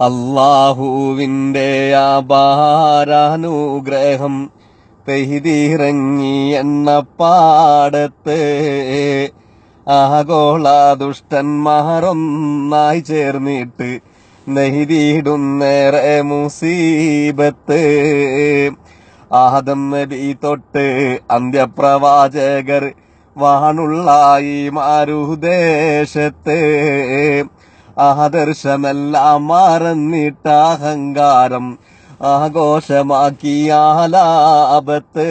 അള്ളാഹുവിന്റെ അപാരാനുഗ്രഹം പെയ്തിറങ്ങി എന്ന പാടത്ത് ആഗോള ദുഷ്ടന്മാരൊന്നായി ചേർന്നിട്ട് നെയ്തിയിടുന്നേറെ മുസീബത്ത്. ആദം നബി തൊട്ട് അന്ത്യപ്രവാചകർ വാണുള്ളായി മാരുദേശത്ത് ആദർശമെല്ലാം മറന്നിട്ട അഹങ്കാരം ആഘോഷമാക്കിയാലാപത്ത്.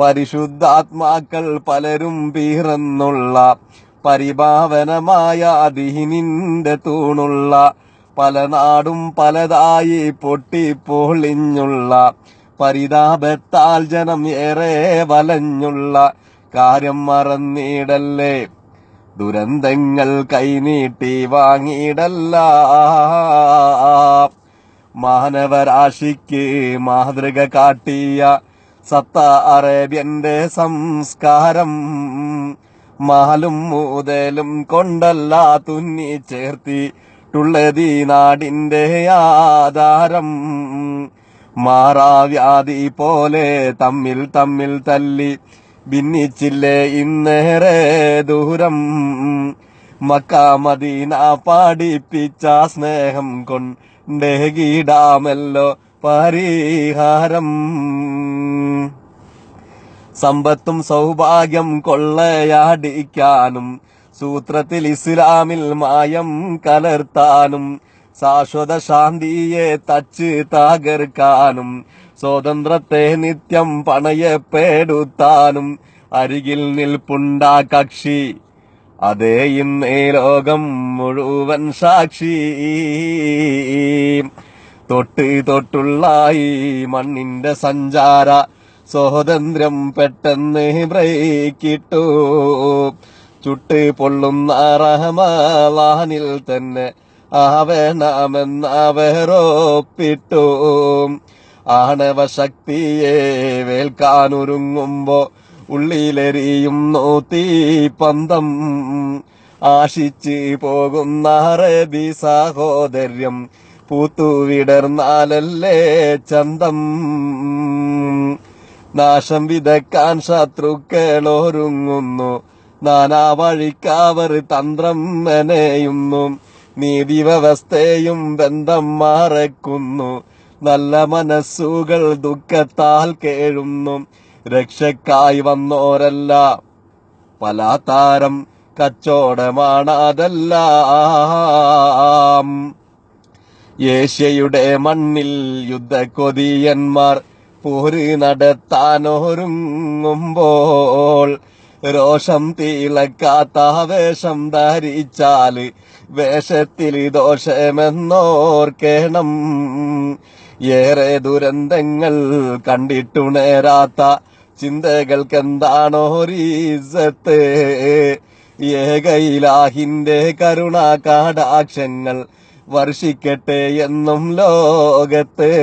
പരിശുദ്ധാത്മാക്കൾ പലരും പീറന്നുള്ള പരിഭാവനമായ അതിഹിനിന്റെ തൂണുള്ള പല നാടും പലതായി പൊട്ടിപ്പൊളിഞ്ഞുള്ള പരിതാപത്താൽ ജനം ഏറെ വലഞ്ഞുള്ള കാര്യം മറന്നിടല്ലേ. ദുരന്തങ്ങൾ കൈനീട്ടി വാങ്ങിയിടല്ല. മാനവരാശിക്ക് മാതൃക കാട്ടിയ സത്ത അറേബ്യന്റെ സംസ്കാരം മാലും മൂതലും കൊണ്ടല്ല തുന്നി ചേർത്തിട്ടുള്ളതീ നാടിന്റെ ആധാരം. മാറാവ്യാധി പോലെ തമ്മിൽ തമ്മിൽ തല്ലി ഭിന്നിച്ചില്ലേ ഇന്നേറെ ദൂരം? മക്ക മദീന പാടിപ്പിച്ച സ്നേഹം കൊണ്ടേകിടാമല്ലോ പരിഹാരം. സമ്പത്തും സൗഭാഗ്യം കൊള്ളയാടിക്കാനും സൂത്രത്തിൽ ഇസ്ലാമിൽ മായം കലർത്താനും ശാശ്വത ശാന്തിയെ തച്ച് തകർക്കാനും സ്വാതന്ത്ര്യത്തെ നിത്യം പണയപ്പെടുത്താനും അരികിൽ നിൽപ്പുണ്ടാ കക്ഷി. അതേ ഇന്നേ ലോകം മുഴുവൻ സാക്ഷി. തൊട്ട് തൊട്ടുള്ളായി മണ്ണിന്റെ സഞ്ചാര സ്വാതന്ത്ര്യം പെട്ടെന്ന് ബ്രേക്കിട്ടു. ചുട്ട് പൊള്ളുന്ന റഹമാനിൽ തന്നെ ആവേണമെന്നവരോപ്പിട്ടു ആണവ ശക്തിയെ വേൽക്കാനൊരുങ്ങുമ്പോ ഉള്ളിലെറിയുന്നു തീപന്തം ആശിച്ച് പോകുന്ന അറബി സാഹോദര്യം പൂത്തുവിടർന്നാലല്ലേ ചന്തം. നാശം വിതക്കാൻ ശത്രുക്കളോരുങ്ങുന്നു. നാനാ വഴിക്കാവർ തന്ത്രം മെനയുന്നു. നീതി വ്യവസ്ഥയും ബന്ധം മാറക്കുന്നു നല്ല മനസ്സുകൾ ദുഃഖത്താൽ കേഴുന്നു. രക്ഷക്കായി വന്നോരല്ല. പലാതാരം കച്ചോടമാണതെല്ലാം ഏഷ്യയുടെ മണ്ണിൽ യുദ്ധക്കൊതിയന്മാർ പോര് നടത്താനൊരുങ്ങുമ്പോൾ രോഷം തീളക്കാത്ത വേഷം ധരിച്ചാൽ വേഷത്തിൽ ദോഷമെന്നോർക്കേണം. ഏറെ ദുരന്തങ്ങൾ കണ്ടിട്ടുണേരാത്ത ചിന്തകൾക്കെന്താണോ റീസത്ത്? ഏകയിലാഹിന്റെ കരുണാ കാടാക്ഷങ്ങൾ വർഷിക്കട്ടെ എന്നും ലോകത്ത്.